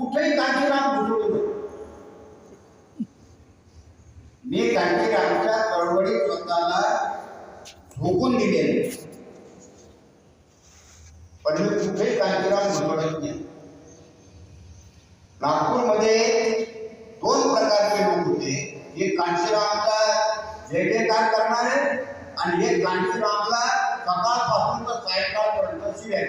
कुठेही कांशीराम घुसळू मी कांतीरामच्या चळवळीत स्वतःला झोकून दिले पण मी कुठेही कांतीराम घुसळत नाही. नागपूरमध्ये दोन प्रकारचे लोक होते. एक कांशीरामचा जय जयकार करणारे आणि हे कांशीरामला सकाळपासून तर सायंकाळपर्यंत शिव्या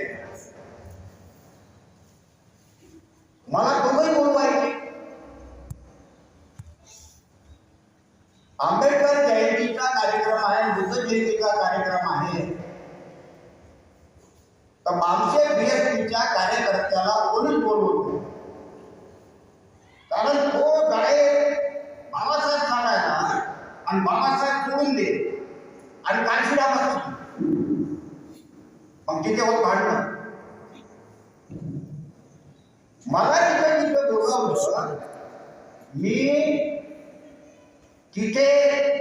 मला दोघंही बोलवायचे. आंबेडकर जयंतीचा कार्यक्रम आहे बुद्ध जयंतीचा कार्यक्रम आहे. तर मामशे बीएसपीच्या कार्यकर्त्याला कोणीच बोलवतो कारण तो जाळे बाबासाहेब सांगायचा आणि बाबासाहेब सोडून दे. आणि काय असतो मग तिथे होत भांडणं. मला तिथे तिथे बोललं होतं मी तिथे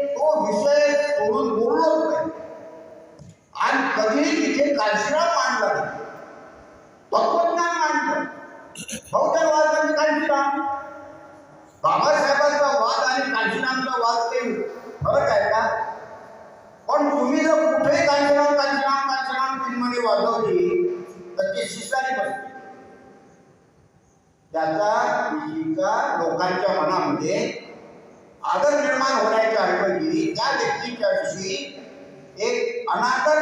तो विषय सोडून बोललो नाही आणि कधीही तिथे कालशिरा मांडला नाही. तत्वज्ञान मांडलं. बहुजनवाद म्हणजे कांशीराम. बाबासाहेबांचा वाद आणि कांशीरामचा वाद ते फरक आहे का? पण तुम्ही जर कुठेही कांशीराम कांशीराम कांशीराम चिन्हमध्ये वाजवली त्याचा विषयीचा लोकांच्या मनामध्ये आदर निर्माण होण्याच्या ऐवजी त्या व्यक्तीच्या विषयी एक अनादर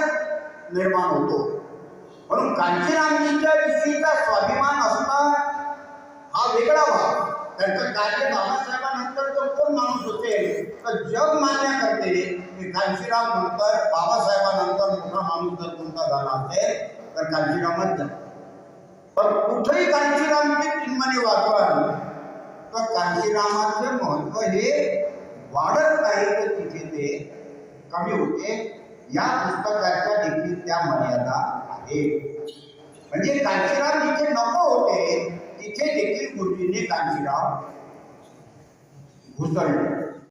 निर्माण होतो. म्हणून कांचीरामजीच्या विषयीचा स्वाभिमान असणं हा वेगळा भाग. त्यांचं कार्य बाबासाहेबांनंतर तर कोण माणूस होते? तर जग मान्य करते की कांशीराम नंतर बाबासाहेबांनंतर मोठा माणूस जर कोणता झाला असेल तर कांशीरामच झाला. काशीरामाचं महत्त्व हे वाढत नाही तर तिथे ते कमी होते. या पुस्तकाच्या देखील त्या मर्यादा आहेत. म्हणजे कांशीराम जिथे नको होते तिथे देखील गुरुजीने कांशीराम घुसळले.